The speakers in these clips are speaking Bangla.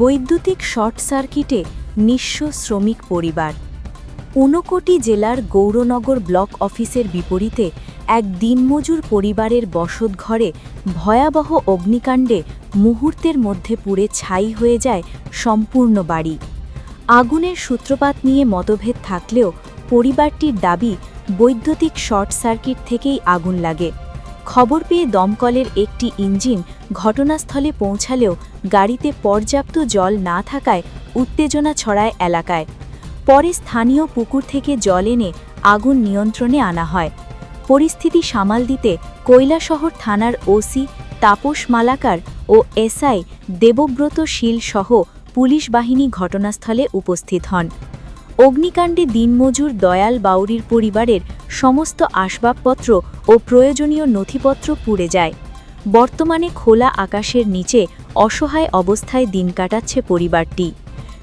বৈদ্যুতিক শর্ট সার্কিটে নিঃস্ব শ্রমিক পরিবার। ঊনকোটি জেলার গৌরনগর ব্লক অফিসের বিপরীতে এক দিনমজুর পরিবারের বসতঘরে ভয়াবহ অগ্নিকাণ্ডে মুহূর্তের মধ্যে পুড়ে ছাই হয়ে যায় সম্পূর্ণ বাড়ি। আগুনের সূত্রপাত নিয়ে মতভেদ থাকলেও পরিবারটির দাবি, বৈদ্যুতিক শর্ট সার্কিট থেকেই আগুন লাগে। খবর পেয়ে দমকলের একটি ইঞ্জিন ঘটনাস্থলে পৌঁছালেও গাড়িতে পর্যাপ্ত জল না থাকায় উত্তেজনা ছড়ায় এলাকায়। পরে স্থানীয় পুকুর থেকে জল এনে আগুন নিয়ন্ত্রণে আনা হয়। পরিস্থিতি সামাল দিতে কৈলাসহর থানার ওসি তাপস মালাকার ও এসআই দেবব্রত শীল সহ পুলিশ বাহিনী ঘটনাস্থলে উপস্থিত হন। অগ্নিকাণ্ডে দিনমজুর দয়াল বাউরির পরিবারের সমস্ত আসবাবপত্র ও প্রয়োজনীয় নথিপত্র পুড়ে যায়। বর্তমানে খোলা আকাশের নিচে অসহায় অবস্থায় দিন কাটাচ্ছে পরিবারটি।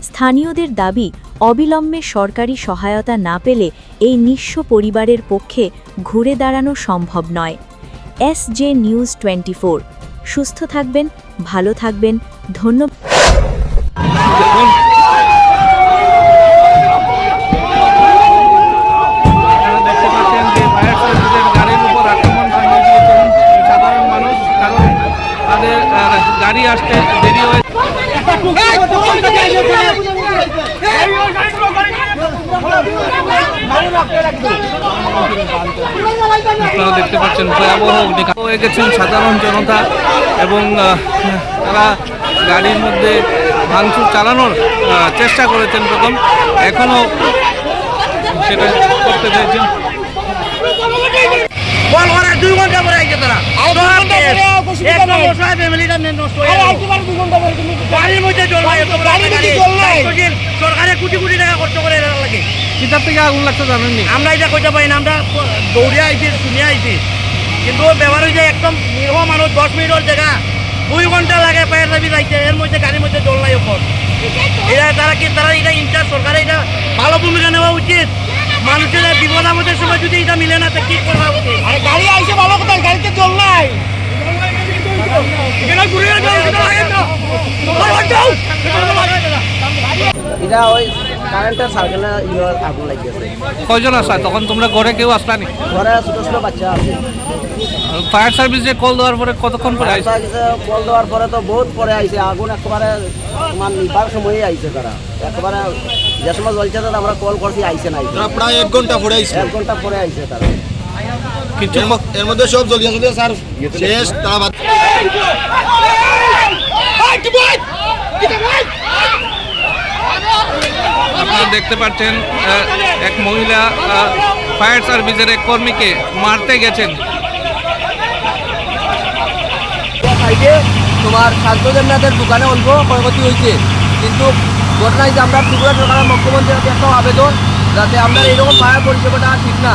স্থানীয়দের দাবি, অবিলম্বে সরকারি সহায়তা না পেলে এই নিঃস্ব পরিবারের পক্ষে ঘুরে দাঁড়ানো সম্ভব নয়। এস জে নিউজ টোয়েন্টি সুস্থ থাকবেন, ভালো থাকবেন, ধন্যবাদ। গাড়ি আসতে দেরি হয়ে আপনারা দেখতে পাচ্ছেন ভয়াবহ অগ্নিকাণ্ড। হয়ে গেছেন সাধারণ জনতা এবং তারা গাড়ির মধ্যে ভাঙচুর চালানোর চেষ্টা করেছেন প্রথম। এখনও সেটা করতে করার দুই ঘণ্টা পরে আইছে তারা। নষ্ট হয়ে গেল। গাড়ির মধ্যে জল নাই এত বড় একটা গাড়ি। দায়িত্বশীল সরকারে কোটি কোটি টাকা খরচ করে এর লাগে। কিতাব থেকে আগুন লাগছে জানেননি আমরা এটা কইতে পারি না আমরা দৌড়িয়ে আইছি শুনিয়ে আইছি। কিন্তু ব্যবহার হয়েছে একদম নিরহ মানুষ দশ মিনিটের জায়গা। দুই ঘণ্টা লাগে ফায়ার সার্ভিস আইছে এর মধ্যে গাড়ির মধ্যে জল নাই ওপর। এটা তারা কি তারা এটা ইনচার্জ সরকারে এটা ভালো ভূমিকা নেওয়া উচিত? মানুষের বিপদ আমাদের সময় যদি এটা মিলে না তো কি করা উচিত আরে গাড়ি আইছে ভালো কথা গাড়িতে জল নাই এটা ঘুরে যাও এটা লাগে না এটা ওই কারেন্টের সার্কেলে আগুন লাগিয়েছে কয়জন আসা তখন তোমরা ঘরে কেউ আসলানি ঘরে ছোট ছোট বাচ্চা আছে ফায়ার সার্ভিসে কল দেওয়ার পরে কতক্ষণ পরে আইছে? কল দেওয়ার পরে তো বহুত পরে আইছে আগুন একেবারে তোমার নিবার সময়ই আইছে তারা একেবারে যে সময় জ্বলছে তো আমরা কল করছি আইছে নাই তারা প্রায় এক ঘণ্টা পরে আইছিল এক ঘণ্টা পরে আইছে তারা। কিছু এর মধ্যে সব জলিয়া জলিয়া স্যার শেষ তারা বাদ আপনারা দেখতে পাচ্ছেন এক মহিলা ফায়ার সার্ভিসের এক কর্মীকে মারতে গেছেন। তোমার স্বাস্থ্যকেন্দ্রের দোকানে অল্প ক্ষয়ক্ষতি হয়েছে। কিন্তু ঘটনায় যে আমরা ত্রিপুরা সরকারের মুখ্যমন্ত্রীর কাছে একটা আবেদন যাতে আমরা এইরকম ফায়ার পরিষেবাটা ঠিক না।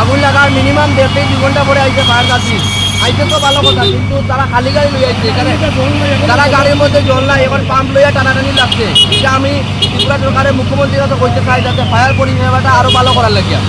আগুন লাগার মিনিমাম দেড় থেকে দুই ঘণ্টা পরে আইছে ফায়ার সার্ভিস। আইতে তো ভালো কথা, কিন্তু তারা খালি গাড়ি লই আইছে এখানে। তারা গাড়ির মধ্যে জল নাই এখন পাম্প লইয়া টানাটানি লাগছে। এটা আমি ত্রিপুরা সরকারের মুখ্যমন্ত্রীর কাছে কইতে চাই, যাতে ফায়ার পরিষেবাটা আরও ভালো করার লাগিয়া।